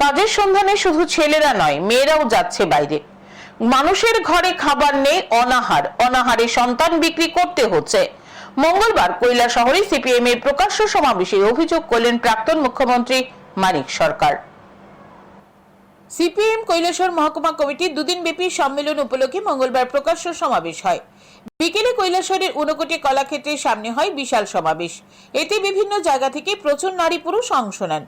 কাজের সন্ধানে শুধু ছেলেরা নয়, মেয়েরাও যাচ্ছে বাইরে। মানুষের ঘরে খাবার নেই, অনাহার। অনাহারে সন্তান বিক্রি করতে হচ্ছে। মঙ্গলবার কৈলা শহরে সিপিএম এর প্রকাশ্য সমাবেশে অভিযোগ করলেন প্রাক্তন মুখ্যমন্ত্রী মানিক সরকার। সিপিএম কৈলাসহর মহকুমা কমিটির দুদিন ব্যাপী সম্মেলন উপলক্ষে মঙ্গলবার প্রকাশ্য সমাবেশ হয়। বিকেলে কৈলাসহরের ঊনকোটি কলাক্ষেত্রের সামনে হয় বিশাল সমাবেশ। এতে বিভিন্ন জায়গা থেকে প্রচুর নারী পুরুষ অংশ নেন।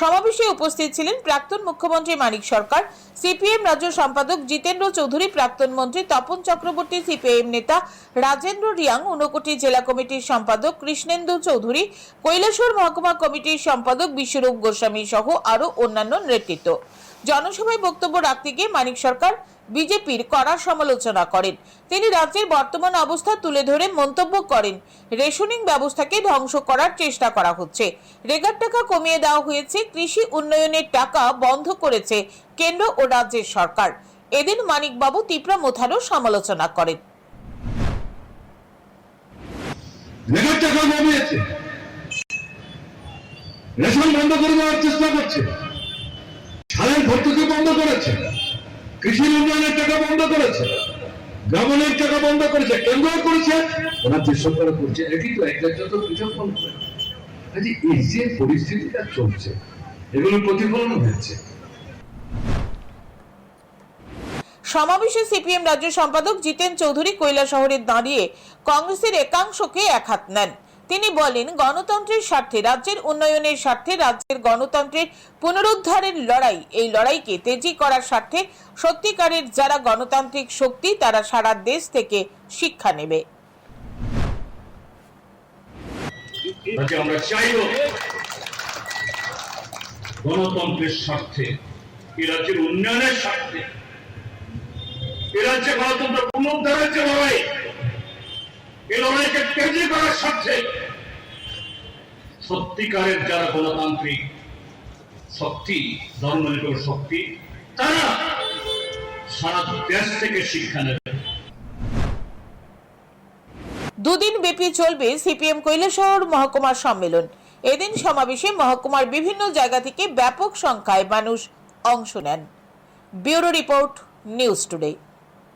সমাবেশে উপস্থিত ছিলেন প্রাক্তন মুখ্যমন্ত্রী মানিক সরকার, সিপিএম রাজ্য সম্পাদক জিতেন্দ্র চৌধুরী, প্রাক্তন মন্ত্রী তপন চক্রবর্তী সিপিএম নেতা রাজেন্দ্র রিয়াং, ঊনকোটি জেলা কমিটির সম্পাদক কৃষ্ণেন্দু চৌধুরী, কৈলাসর মহকুমা কমিটির সম্পাদক বিশ্বরূপ গোস্বামী সহ আরও অন্যান্য নেতৃত্ব। জনসভায় বক্তব্য রাখতে গিয়ে মানিক সরকার বিজেপির কড়া সমালোচনা করেন। তিনি রাজ্যের বর্তমান অবস্থা তুলে ধরে মন্তব্য করেন, রেশনিং ব্যবস্থাকে ধ্বংস করার চেষ্টা করা হচ্ছে। রেগার টাকা কমিয়ে দেওয়া হয়েছে, কৃষি উন্নয়নের টাকা বন্ধ করেছে কেন্দ্র ও রাজ্যের সরকার। এদিন মানিকবাবু তিপ্রা মোথারও সমালোচনা করেন। রেশন বন্ধ করে দেওয়ার চেষ্টা করছে। ভর্তুকি বন্ধ করেছে। কৃষি উন্নয়নের টাকা বন্ধ করেছে। টাকা বন্ধ করেছে। কেন্দ্র করেছে। রাজ্য সরকার করছে। এটি তো একটা যত কৃষক বন্ধ এই যে পরিস্থিতিটা চলছে এগুলোর প্রতিফলন হয়েছে। সমাবেশে সিপিএম রাজ্য সম্পাদক জিতেন চৌধুরী কৈলা শহরে দাঁড়িয়ে কংগ্রেসের একাংশকে এক হাত নেন। তিনি বলেন, গণতন্ত্রের স্বার্থে রাজ্যের উন্নয়নের স্বার্থে রাজ্যের গণতন্ত্রের পুনরুদ্ধারের লড়াই, এই লড়াইকে তেজি করার স্বার্থে সত্যিকারের যারা গণতান্ত্রিক শক্তি, তারা সারা দেশ থেকে শিক্ষা নেবে। গণতন্ত্রের স্বার্থে উন্নয়নের স্বার্থে গণতন্ত্র পুনরুদ্ধারের তেজি করার স্বার্থে সত্যিকারের যারা গণতান্ত্রিক শক্তি ধর্মনিরপেক্ষ শক্তি, তারা সারা দেশ থেকে শিক্ষা নেবে। দুদিন ব্যাপী চলবে সিপিএম কৈলাসহর মহকুমার সম্মেলন। এদিন সমাবেশে মহকুমার বিভিন্ন জায়গা থেকে ব্যাপক সংখ্যায় মানুষ অংশ নেন। Bureau report, news today.